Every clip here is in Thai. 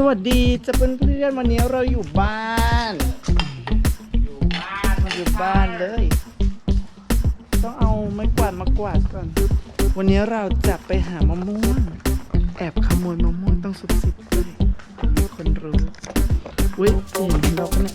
สวัสดีจะเพื่อนๆวันนี้เราอยู่บ้าน อยู่บ้านอยู่บ้านเลย ต้องเอาไม้กวาดมากวาดก่อนวันนี้เราจะไปหามะม่วงแอบขโมยมะม่วงต้องสุบสิบเลยมีคนรู้อุ้ยเห็นเราเนี่ย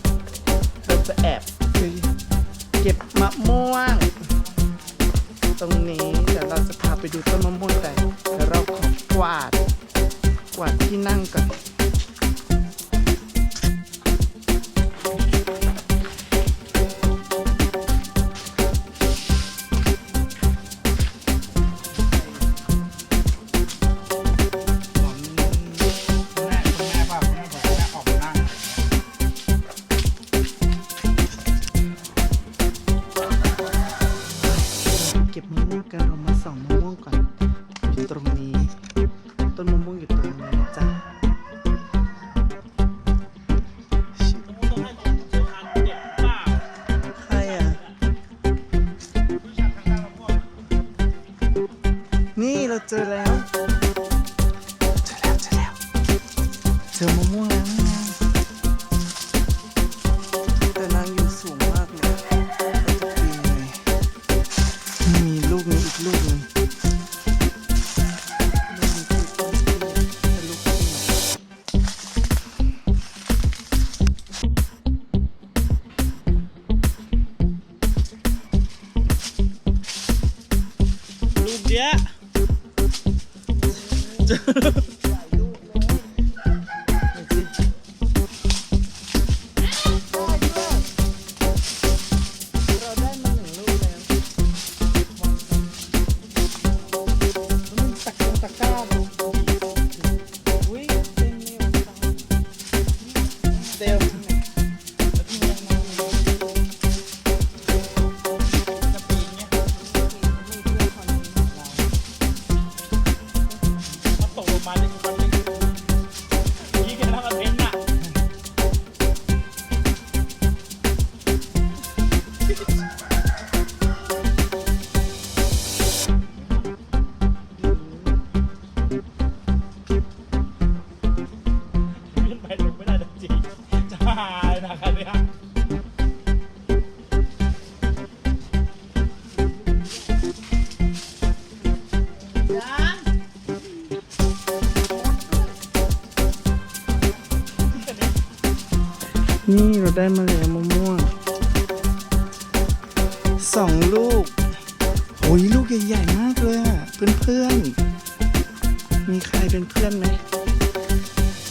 ลู นี่เราได้มาแล้วมะม่วงสองลูกโอ้ยลูกใหญ่ๆมากเลยอะเพื่อนๆ มีใครเป็นเพื่อนไหม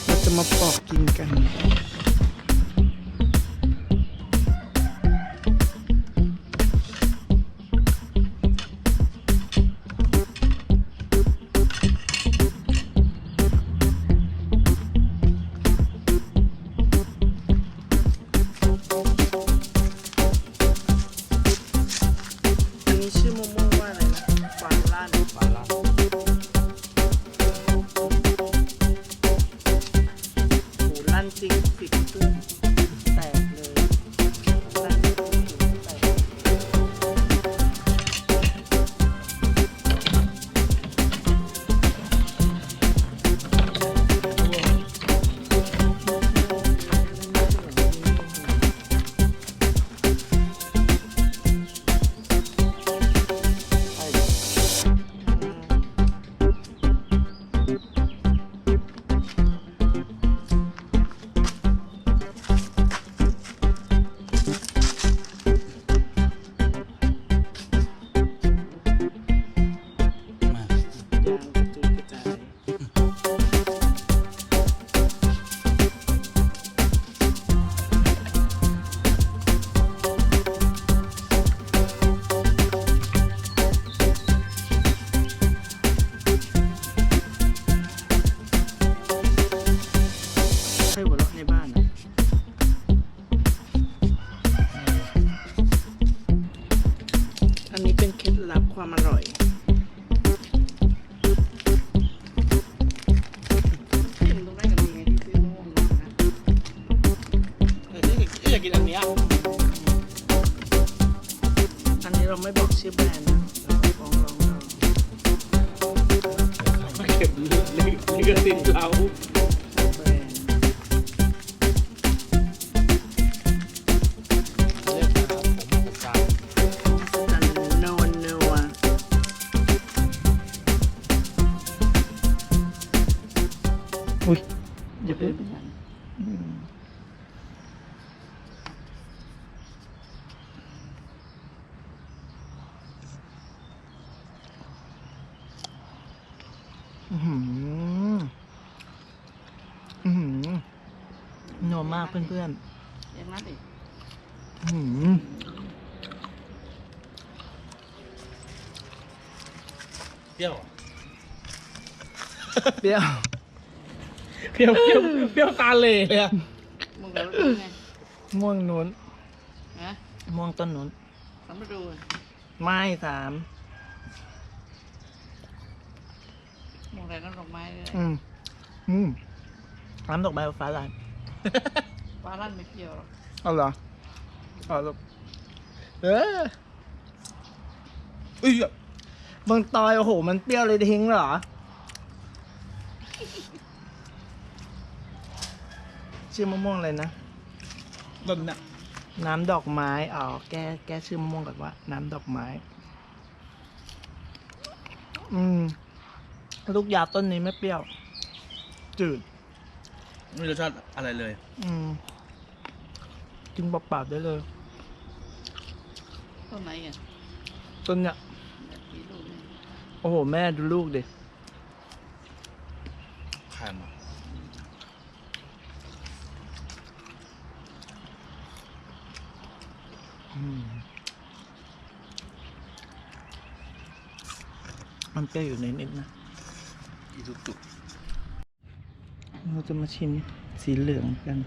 เราจะมาปอกกินกัน เป็นเคล็ดลับความอร่อยเห็นตรงนั้นกันยังไงที่ซื้อมะม่วงมานะเออนี่อยากกินอันเนี้ยอันนี้เราไม่บอกชื่อแบรนด์นะเราฟ้องร้องเรามาเก็บลิลิลิขสิทธิ์เรา อื้อหืออื้อหือนัวมากเพื่อนอย่างนั้นดิๆอื้อหือเปรี้ยวเปรี้ยว เปรี้ยวเปรี้ยวเปรี้ยวตาเหล่เลยอะมึงเดี๋ยวดูไงม่วงนู้นนะม่วงต้นนู้นสำรวจดูไม้สามมองอะ ไรน้ำดอกไม้เลยอืมอืมน้ำดอกไม้ฟ้าลายฟ้าลั่นไม่เกี่ยวหรอกเอาเหรอเอาลูกเอออุ้ยบางตอยโอ้โห มันเปรี้ยวเลยทิ้งเหรอ ชื่อมะม่วงอะไรนะต้นเนี่ยน้ำดอกไม้อ๋อแก้แก้ชื่อมะม่วงก่อนว่า น้ำดอกไม้ อืม ลูกยาต้นนี้ไม่เปรี้ยว จืด ไม่รสชาติอะไรเลย อืมกินเปล่าๆได้เลย ต้นไหนอะต้นเนี้ยเนี่ยกี่ลูกเนี่ยโอ้โห แม่ดูลูกดิขายมาอืมมันเปรี้ยวอยู่นิดๆนะ อีทุกตุกเราจะมาชิมสีเหลืองกัน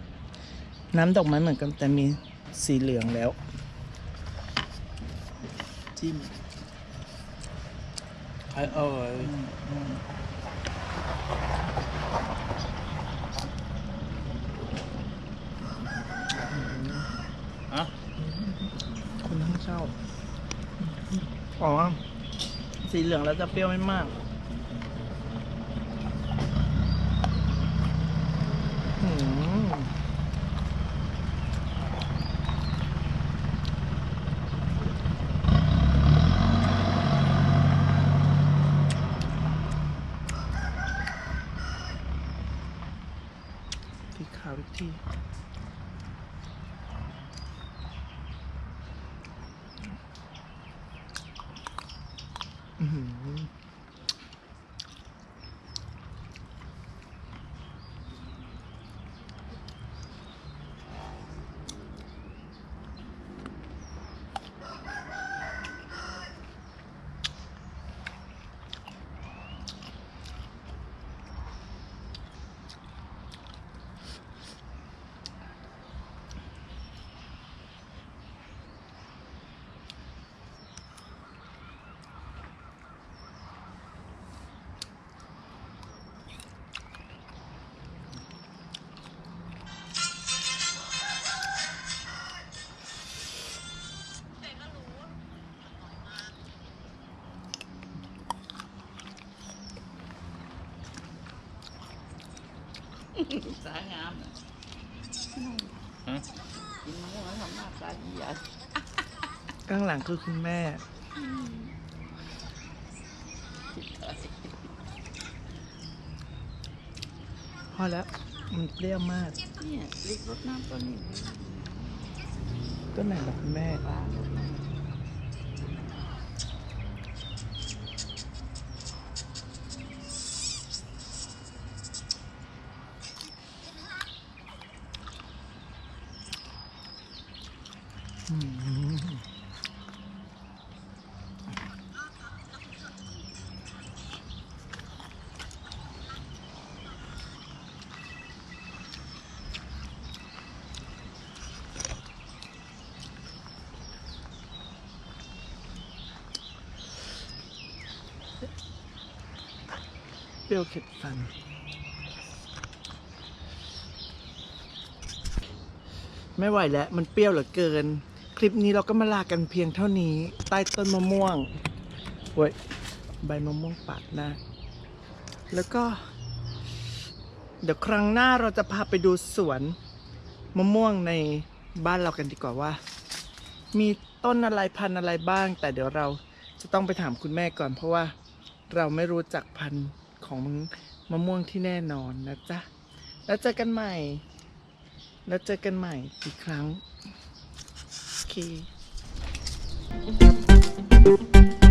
น้ำดอกไม้เหมือนกันแต่มีสีเหลืองแล้ว จิ้มขายเอออะคนทั้งเช่า อ๋อ สีเหลืองแล้วจะเปรี้ยวไม่มาก อืม ที่ สายงามน่ะฮะกินมะม่วงแล้วทำหน้าตาดีใหญ่ข้างหลังคือคุณแม่ พอแล้ว มันเปรี้ยวมาก เนี่ยลิกรดน้ำต้นนี้ต้นไหนล่ะคุณแม่ฟ้ารดน้ำ อืม เปรี้ยวเข็ดฟันไม่ไหวแล้ว มันเปรี้ยวเหลือเกิน คลิปนี้เราก็มาลากันเพียงเท่านี้ ใต้ต้นมะม่วงเว้ยใบมะม่วงปาดหน้าแล้วก็ เดี๋ยวครั้งหน้าเราจะพาไปดูสวนมะม่วงในบ้านเรากันดีกว่าว่า มีต้นอะไรพันธุ์อะไรบ้าง แต่เดี๋ยวเราจะต้องไปถามคุณแม่ก่อน เพราะว่าเราไม่รู้จักพันธุ์ของมะม่วงที่แน่นอนนะจ๊ะ แล้วเจอกันใหม่ แล้วเจอกันใหม่อีกครั้ง โอเค